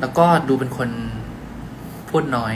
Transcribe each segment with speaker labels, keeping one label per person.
Speaker 1: แล้วก็ดูเป็นคนพูดน้อย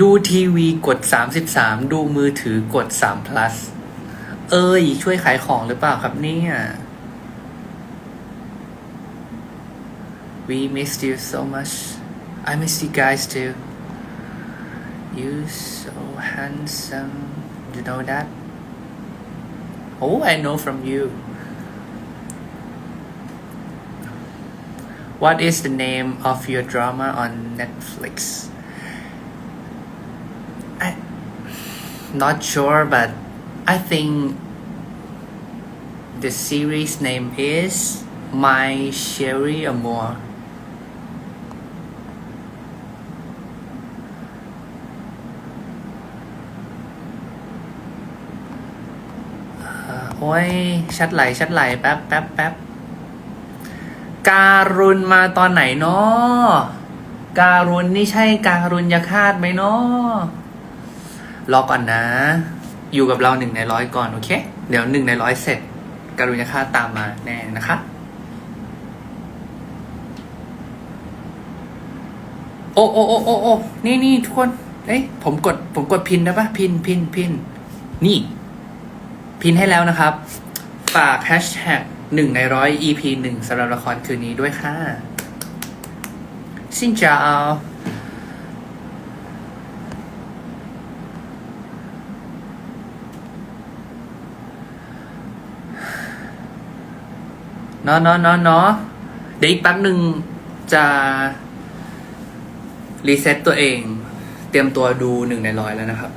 Speaker 1: ดูทีวีกดสามสิบสามดูมือถือกดสาม plus เอ้ย ช่วยขายของหรือเปล่าครับเนี่ย We missed you so much. I miss you guys too. You so handsome. You know that? Oh, I know from you. What is the name of your drama on Netflix? I not sure, but I think the series name is My Sherry Amour. โอ้ยชัดไหลชัดไหลแป๊บแป๊บแป๊บการุณมาตอนไหนเนาะการุณนี่ใช่การุณยาคาตไหมเนาะรอก่อนนะ อยู่กับเราหนึ่งในร้อยก่อนโอเค เดี๋ยวหนึ่งในร้อยเสร็จ การุณยาคาตตามมาแน่นะคะโอ้โอ้โอ้โอ้โอ้นี่นี่ทุกคน เอ้ยผมกด ผมกดพินได้ปะพินพินพิน นี่ พินให้แล้วนะครับ ฝากแฮชแท็กหนึ่งในร้อย EP หนึ่งสำหรับละครคืนนี้ด้วยค่ะซินจาเนาะเนาะเนาะเนาะเดี๋ยวอีกแป๊บหนึ่งจะรีเซ็ตตัวเอง เตรียมตัวดูหนึ่งในร้อยแล้วนะครับ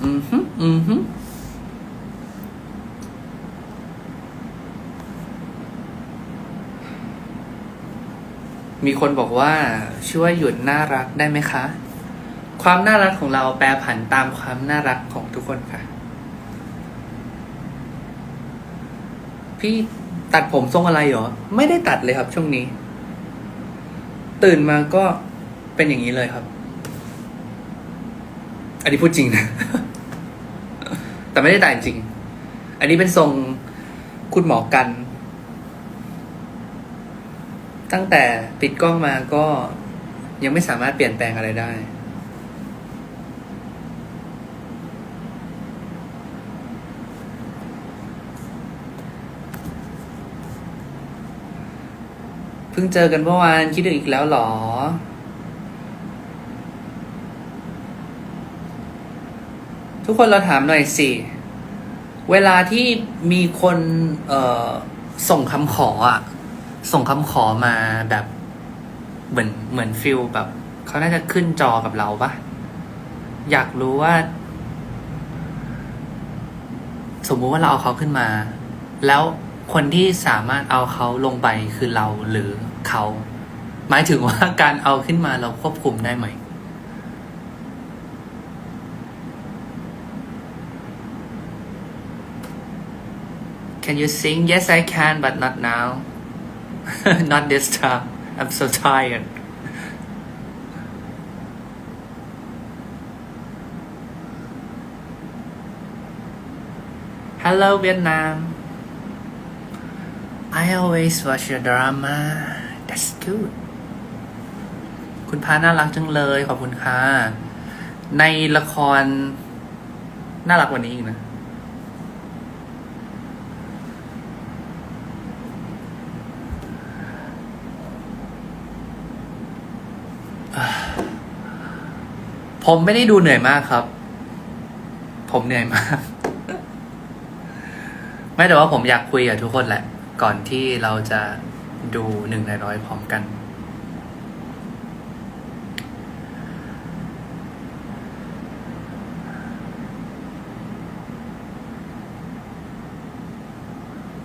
Speaker 1: อือฮึอือฮึมีคนบอกว่าช่วยหยุดน่ารักได้ไหมคะ ความน่ารักของเราแปรผันตามความน่ารักของทุกคนค่ะ พี่ตัดผมทรงอะไรเหรอ ไม่ได้ตัดเลยครับช่วงนี้ ตื่นมาก็เป็นอย่างนี้เลยครับ อันนี้พูดจริงนะ แต่ไม่ได้ตัดจริง อันนี้เป็นทรงคุณหมอกัน ตั้งแต่ปิดกล้องมาก็ยังไม่สามารถเปลี่ยนแปลงอะไรได้ เพิ่งเจอกันเมื่อวานคิดถึงอีกแล้วหรอ ทุกคนเราถามหน่อยสิ เวลาที่มีคนเอ่อส่งคำขออะส่งคำขอมาแบบ เหมือนเหมือนฟิลแบบเขาน่าจะขึ้นจอกับเราปะอยากรู้ว่า สมมุติว่าเราเอาเขาขึ้นมา แล้วคนที่สามารถเอาเขาลงไปคือเราหรือเขา หมายถึงว่าการเอาขึ้นมาเราควบคุมได้ไหม Can you sing? Yes, I can, but not now. not this time. I'm so tired. Hello, Vietnam. I always watch your drama. That's good. คุณพาน่ารักจังเลย ขอบคุณค่ะ ในละคร น่ารักกว่านี้อีกนะ ผมไม่ได้ดูเหนื่อยมากครับ ผมเหนื่อยมาก ไม่แต่ว่าผมอยากคุยกับทุกคนแหละ ก่อนที่เราจะดูหนึ่งในร้อยพร้อมกัน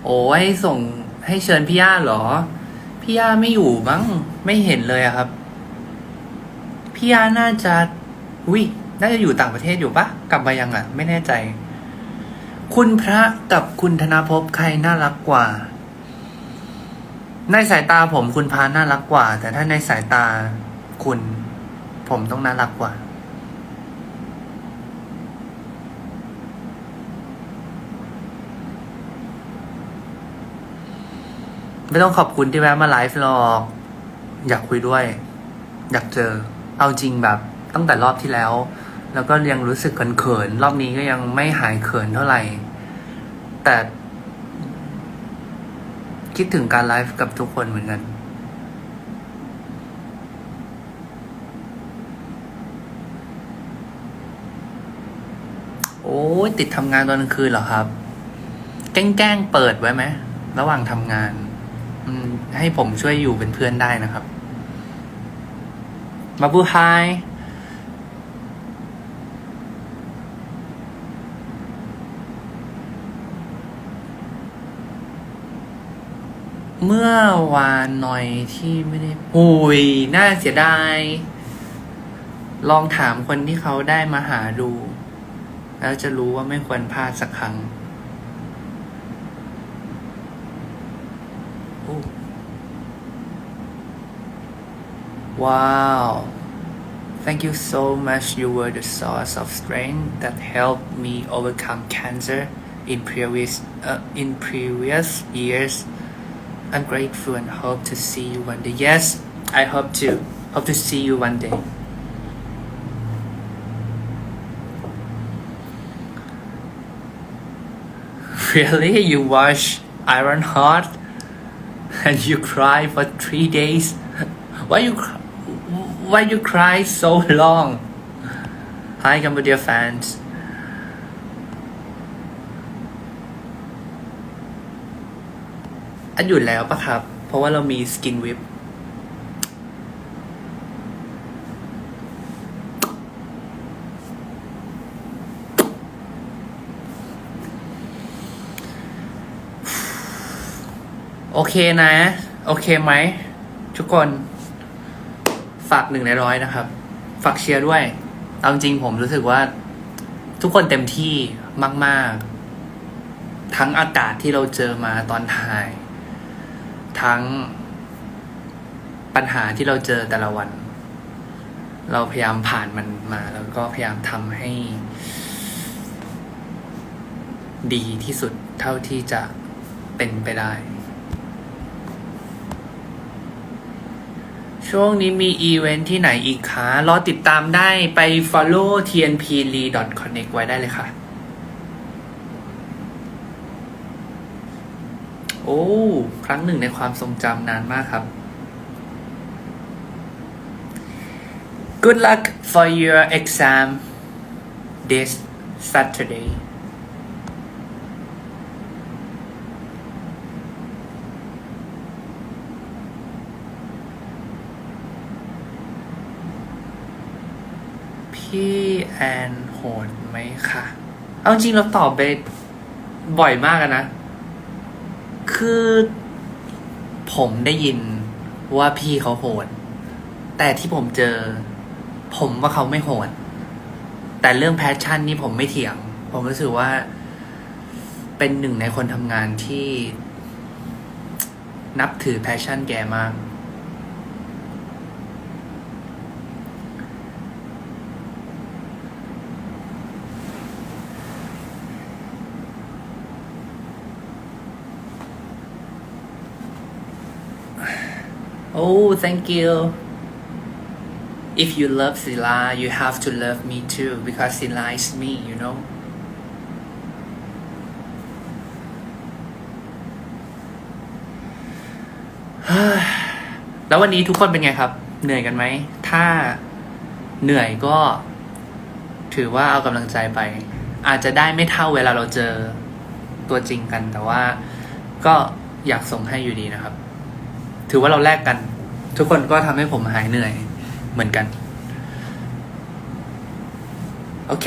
Speaker 1: โอ้ยส่งให้เชิญพี่ย่าเหรอ พี่ย่าไม่อยู่มั้ง ไม่เห็นเลยอะครับ พี่ย่าน่าจะ อุ้ยน่าจะอยู่ต่างประเทศอยู่ปะกลับมายังอะ่ะ ไม่แน่ใจ คุณพระกับคุณธนภพใครน่ารักกว่า ในสายตาผมคุณพระน่ารักกว่า แต่ถ้าในสายตาคุณ ผมต้องน่ารักกว่าไม่ต้องขอบคุณที่แวะมาไลฟ์หรอก อยากคุยด้วย อยากเจอ เอาจริงแบบ ตั้งแต่รอบที่แล้ว แล้วก็ยังรู้สึกเขินๆรอบนี้ก็ยังไม่หายเขินเท่าไหร่ แต่ คิดถึงการไลฟ์กับทุกคนเหมือนกันโอ้ยติดทำงานตอนกลางคืนเหรอครับ แกล้งเปิดไว้ไหมระหว่างทำงานให้ผมช่วยอยู่เป็นเพื่อนได้นะครับมาบูไฮ เมื่อวานหน่อยที่ไม่ได้อุ้ยน่าเสียดาย ลองถามคนที่เขาได้มาหาดู แล้วจะรู้ว่าไม่ควรพลาดสักครั้ง Ooh. Wow. Thank you so much. You were the source of strength that helped me overcome cancer in previous uh, in previous years. I'm grateful and hope to see you one day. Yes, I hope to. Hope to see you one day. Really? You watch Iron Heart? and you cry for three days. Why you why you cry so long? Hi Cambodia fans. อันหยุดแล้วปะครับ เพราะว่าเรามีสกินวิปโอเคนะ โอเคไหม ทุกคน ฝากหนึ่งในร้อยนะครับ ฝากเชียร์ด้วย เอาจริงผมรู้สึกว่า ทุกคนเต็มที่มาก ๆ ทั้งอากาศที่เราเจอมาตอนถ่าย ทั้งปัญหาที่เราเจอแต่ละวัน เราพยายามผ่านมันมา แล้วก็พยายามทำให้ ดีที่สุดเท่าที่จะเป็นไปได้ ช่วงนี้มีอีเวนท์ที่ไหนอีกคะรอติดตามได้ไป follow tnpl connect ไว้ได้เลยค่ะ โอ้ ครั้งหนึ่งในความทรงจำนานมากครับ Good luck for your exam this Saturday พี่แอนโหดไหมคะ เอาจริงเราตอบไปบ่อยมากนะ คือผมได้ยินว่าพี่เขาโหด แต่ที่ผมเจอ ผมว่าเขาไม่โหด แต่เรื่องแพชชั่นนี่ผมไม่เถียง ผมรู้สึกว่า เป็นหนึ่งในคนทำงานที่นับถือแพชชั่นแกมาก Oh, thank you. If you love Sila, you have to love me too because Sila is me, you know. แล้ววันนี้ทุกคนเป็นไงครับ เหนื่อยกันไหม ถ้าเหนื่อยก็ ถือว่าเอากำลังใจไป อาจจะได้ไม่เท่าเวลาเราเจอตัวจริงกัน แต่ว่าก็อยากส่งให้อยู่ดีนะครับ ถือว่าเราแลกกัน ทุกคนก็ทำให้ผมหายเหนื่อยเหมือนกัน โอเค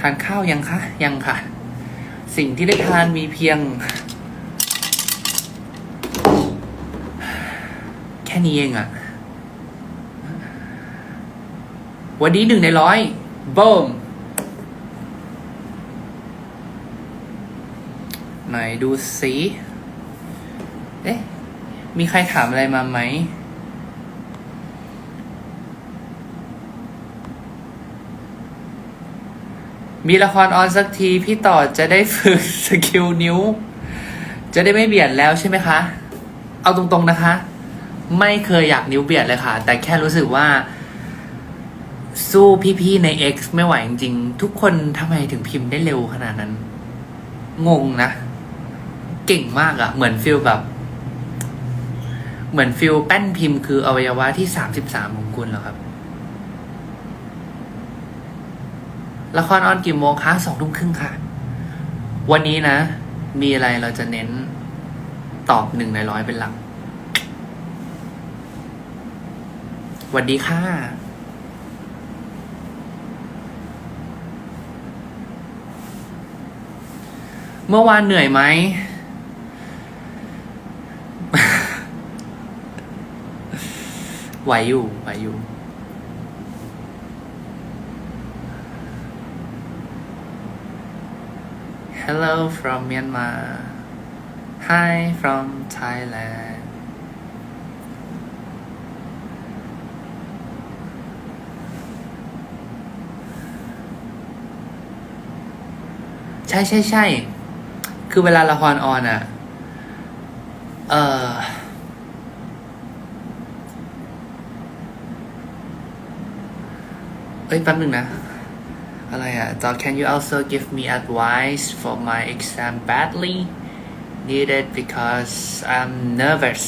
Speaker 1: ทานข้าวยังคะ ยังค่ะ สิ่งที่ได้ทานมีเพียง แค่นี้เองอะวันนี้หนึ่งในร้อยบมไหนดูสิ มีใครถามอะไรมาไหม มีละครออนสักที พี่ต่อจะได้ฝึกสกิลนิ้ว จะได้ไม่เบียดแล้วใช่ไหมคะ เอาตรงๆนะคะ ไม่เคยอยากนิ้วเบียดเลยค่ะ แต่แค่รู้สึกว่า สู้พี่ๆใน X ไม่ไหวจริงๆ ทุกคนทำไมถึงพิมพ์ได้เร็วขนาดนั้น งงนะ เก่งมากอะเหมือนฟิลแบบ เหมือนฟิลแป้นพิมพ์คืออวัยวะที่สามสิบสามของคุณเหรอครับ ละครออนกี่โมงคะสองทุ่มครึ่งค่ะ วันนี้นะ มีอะไรเราจะเน้นตอบหนึ่งในร้อยเป็นหลักสวัสดีค่ะเมื่อวานเหนื่อยไหม ไหวอยู่ไหวอยู่ Hello from Myanmar Hi from Thailand ใช่ใช่ใช่คือเวลาละครออนอะเออ เอ้ยแป๊บหนึ่งนะ อะไรอ่ะ so can you also give me advice for my exam badly needed because I'm nervous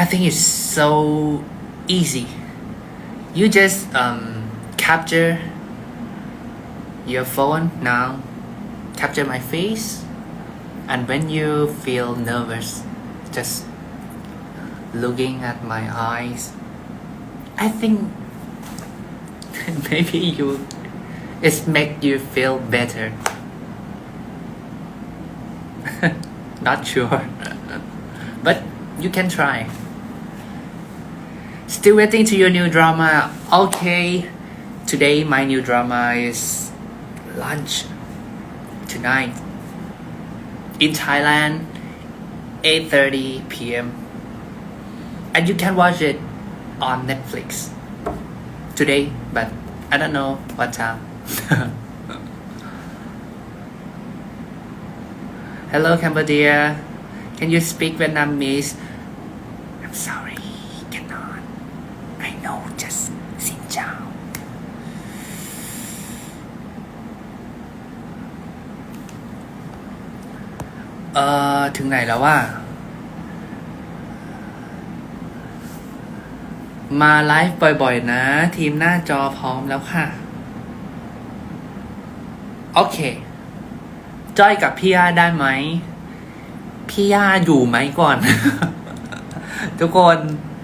Speaker 1: I think it's so easy you just um capture your phone now capture my face and when you feel nervous just looking at my eyes I think maybe you it make you feel better. Not sure. But you can try. Still waiting to your new drama. Okay today my new drama is lunch. Tonight. In Thailand 8:30 p.m. and you can watch it on Netflix today, but I don't know what time. Hello, Cambodia. Can you speak Vietnamese? I'm sorry, cannot. I know just xin chào. Ờ, ถึงไหนแล้วว่า มาไลฟ์บ่อยๆนะ ทีมหน้าจอพร้อมแล้วค่ะ โอเค จ้อยกับพี่ย่าได้ไหม พี่ย่าอยู่ไหมก่อน ทุกคน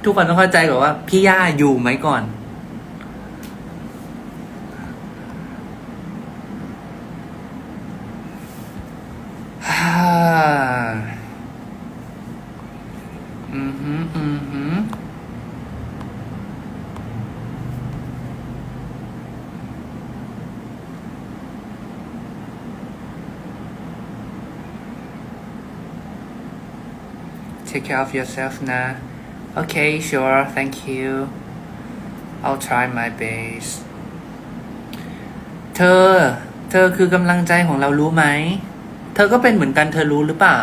Speaker 1: ทุกคนต้องเข้าใจก่อนว่า พี่ย่าอยู่ไหมก่อน ฮ่าอือหืออือหือ Take care of yourself now. Okay, sure, thank you. I'll try my best. เธอ เธอคือกำลังใจของเรารู้ไหม เธอก็เป็นเหมือนกันเธอรู้หรือเปล่า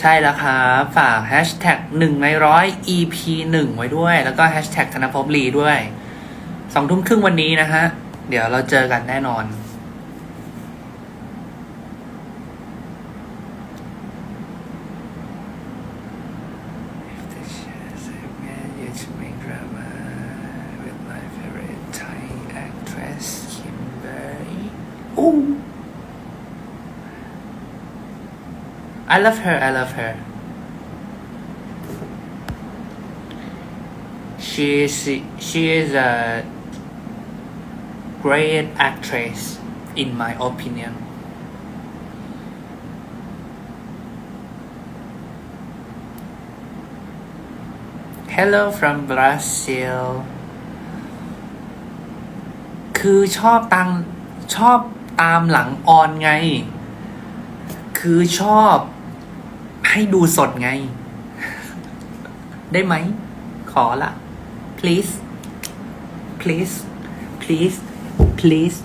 Speaker 1: ใช่แล้วครับฝากแฮชแท็กหนึ่งในร้อย EP หนึ่งไว้ด้วย แล้วก็แฮชแท็กธนภพลีด้วยสองทุ่มครึ่งวันนี้นะฮะ เดี๋ยวเราเจอกันแน่นอน I love her. I love her. She is she is a great actress, in my opinion. Hello from Brazil. คือชอบตังชอบตามหลังออนไง คือชอบ ให้ดูสดไง ได้ไหม ขอละ please please please please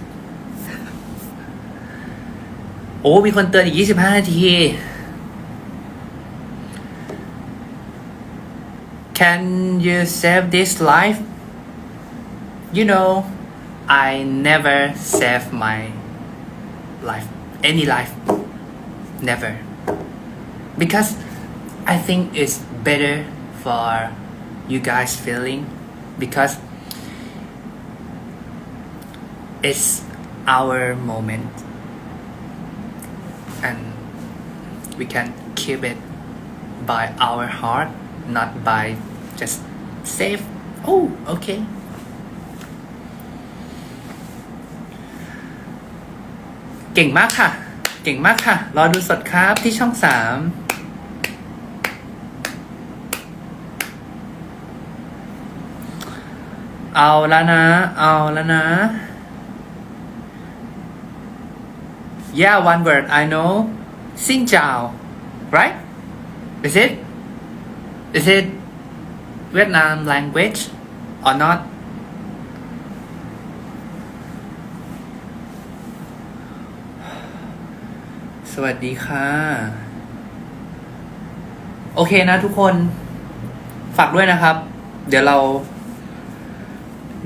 Speaker 1: โอ้ มีคนเตือนอีก 25 นาที Can you save this life? You know, I never save my life, any life. Never. because I think it's better for you guys feeling because it's our moment. And we can keep it by our heart not by just save oh okay. เก่งมากค่ะ.เก่งมากค่ะ เอาแล้วนะ เอาแล้วนะ Yeah one word I know Xin chào right Is it Is it Vietnam language or not สวัสดีค่ะ โอเคนะทุกคน ฝากด้วยนะครับ เดี๋ยวเรา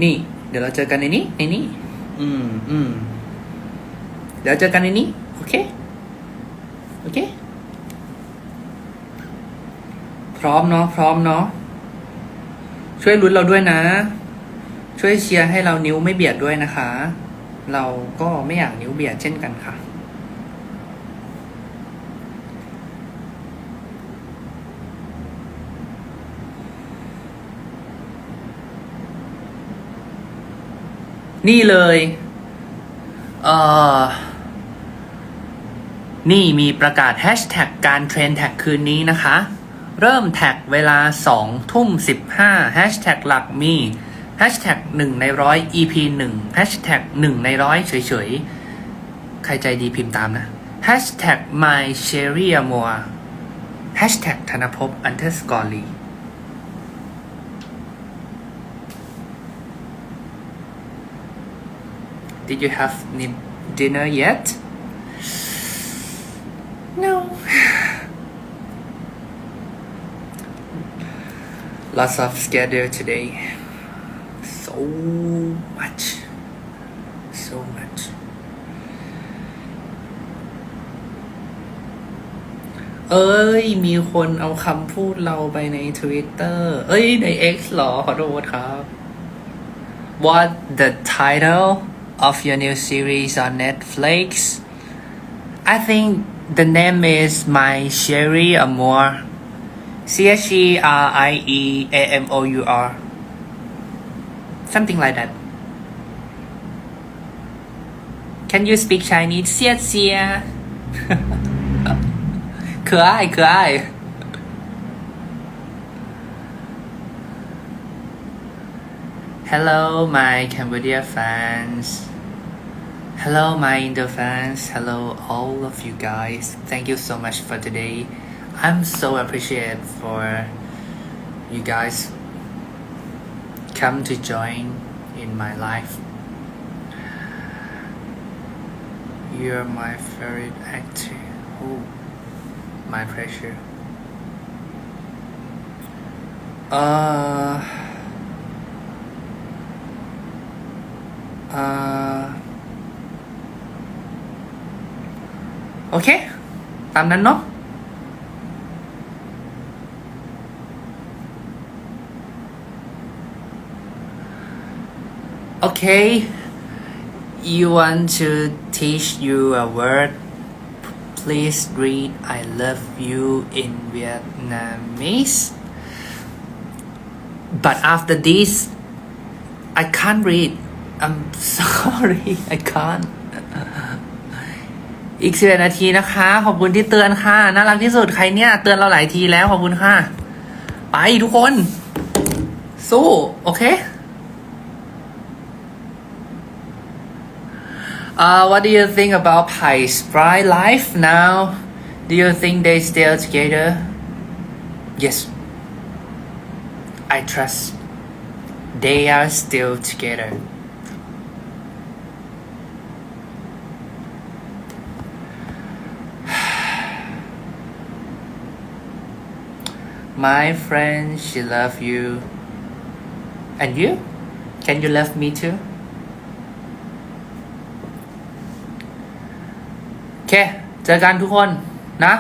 Speaker 1: นี่ เดี๋ยวเราเจอกันในนี้ ในนี้ อืมอืมเดี๋ยวเจอกันในนี้ โอเค โอเค พร้อมเนาะ พร้อมเนาะ ช่วยลุ้นเราด้วยนะ ช่วยเชียร์ให้เรานิ้วไม่เบียดด้วยนะคะ เราก็ไม่อยากนิ้วเบียดเช่นกันค่ะ นี่เลยเอ่อนี่มีประกาศแฮชแท็กการเทรนแท็กคืนนี้นะคะ เริ่มแท็กเวลา 2 ทุ่ม 15แฮชแท็กหลักมีแฮชแท็ก1ในร้อย EP 1แฮชแท็ก1ในร้อยเฉยๆ ใครใจดีพิมพ์ตามนะแฮชแท็ก my cherry amor แฮชแท็กธนภพ underscore lee Did you have ni- dinner yet? No. Lots of schedule today. So much. So much. เอ้ย มีคนเอาคำพูดเราไปใน Twitter เอ้ย ใน X หรอ ขอโทษครับ What the title of your new series on Netflix? I think the name is My Cherry Amour. C H E R I E A M O U R. Something like that. Can you speak Chinese? 谢谢。可爱可爱。 Hello, my Cambodia fans. Hello, my Indo fans. Hello, all of you guys. Thank you so much for today. I'm so appreciative for you guys come to join in my life. You're my favorite actor. Oh, my pleasure. Uh. เอ่อโอเค ตามนั้นเนาะ โอเค you want to teach you a word please read I love you in Vietnamese but after this I can't read I'm sorry I can't อีกสิบนาทีนะคะ ขอบคุณที่เตือนค่ะ น่ารักที่สุดใครเนี่ย เตือนเราหลายทีแล้ว ขอบคุณค่ะ ไปทุกคน สู้ โอเค Uh, what do you think about Pai's Pride life now? Do you think they still together? Yes. I trust they are still together My friend she love you and you can you love me too โอเค เจอกันทุกคนนะ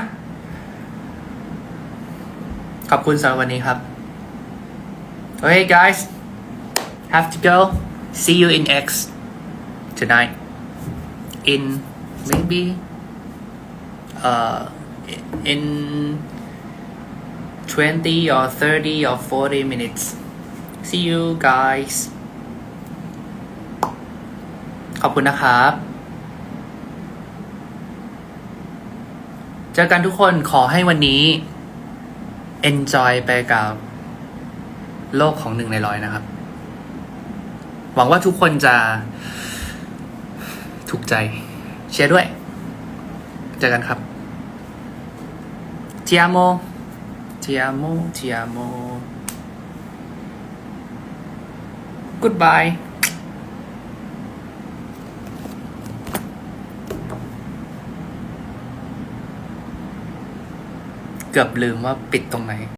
Speaker 1: ขอบคุณสำหรับวันนี้ครับ Okay guys have to go see you in X tonight in maybe uh in 20 or 30 or 40 minutes see you guys ขอบคุณนะครับ เจอกันทุกคนขอให้วันนี้ enjoy ไปกับโลกของหนึ่งในร้อยนะครับ หวังว่าทุกคนจะ ถูกใจ เชียร์ด้วย เจอกันครับ Ti amo Ti amo Ti amo Goodbye เกือบลืมว่าปิดตรงไหน